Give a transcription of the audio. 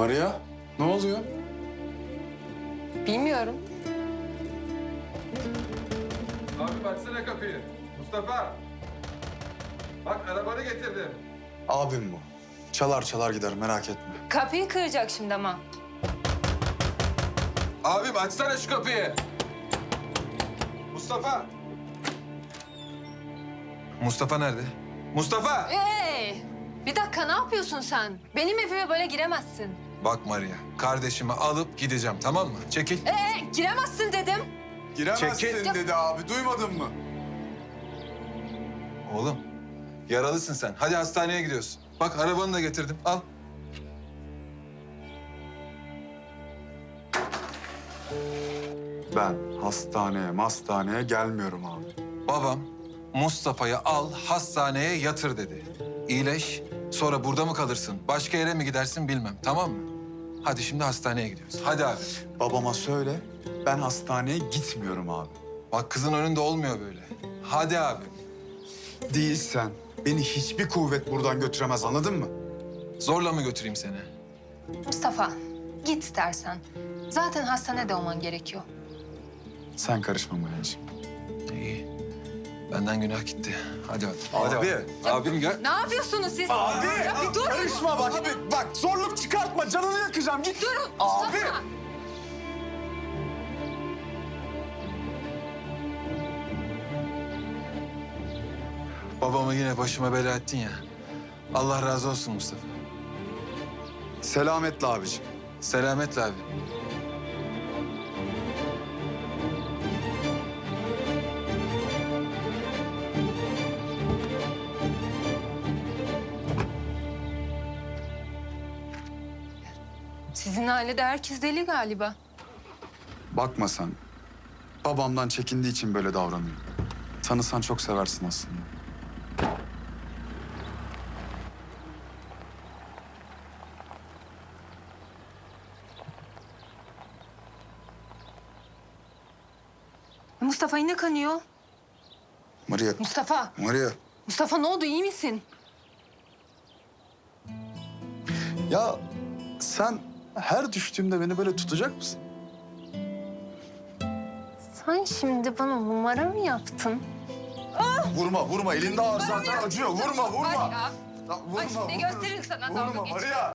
Maria, ne oluyor? Bilmiyorum. Abi baksana kapıyı. Mustafa. Bak arabanı getirdim. Abim bu. Çalar çalar gider merak etme. Kapıyı kıracak şimdi ama. Abim açsana şu kapıyı. Mustafa. Mustafa nerede? Mustafa! Hey! Bir dakika ne yapıyorsun sen? Benim evime böyle giremezsin. Bak Maria, kardeşimi alıp gideceğim tamam mı? Çekil. Ee, giremezsin dedim. Giremezsin Çekil. dedi abi duymadın mı? Oğlum, yaralısın sen. Hadi hastaneye gidiyoruz. Bak arabanı da getirdim. Al. Ben hastaneye hastaneye gelmiyorum abi. Babam Mustafa'yı al hastaneye yatır dedi. İyileş, sonra burada mı kalırsın, başka yere mi gidersin bilmem tamam mı? Hadi şimdi hastaneye gidiyoruz. Hadi abi. Babama söyle ben hastaneye gitmiyorum abi. Bak kızın önünde olmuyor böyle. Hadi abi. Değilsen beni hiçbir kuvvet buradan götüremez anladın mı? Zorla mı götüreyim seni? Mustafa, git istersen. Zaten hastanede olman gerekiyor. Sen karışma Maria'cığım. İyi. Benden günah gitti. Hadi hadi. Abi. Hadi Abim gel. Ne yapıyorsunuz siz? Abi! Ya bir dur. Karışma bak. Abi bak zorluk çıkartma canını yakacağım git. Durun Abi! Mustafa. Babamı yine başıma bela ettin ya. Allah razı olsun Mustafa. Selametle abicim. Selametle abi. Sizin ailede herkes deli galiba. Bakma sen. Babamdan çekindiği için böyle davranıyor. Tanısan çok seversin aslında. Mustafa yine kanıyor. Maria, Mustafa, Maria. Mustafa ne oldu iyi misin? Ya sen her düştüğümde beni böyle tutacak mısın? Sen şimdi bana numara mı yaptın? Vurma, vurma. Elinde ağır zaten acıyor. Vurma, vurma. Ya. Ya, vurma, Bak şimdi vurma. gösteririm sana Vurma dalga geçme. Maria.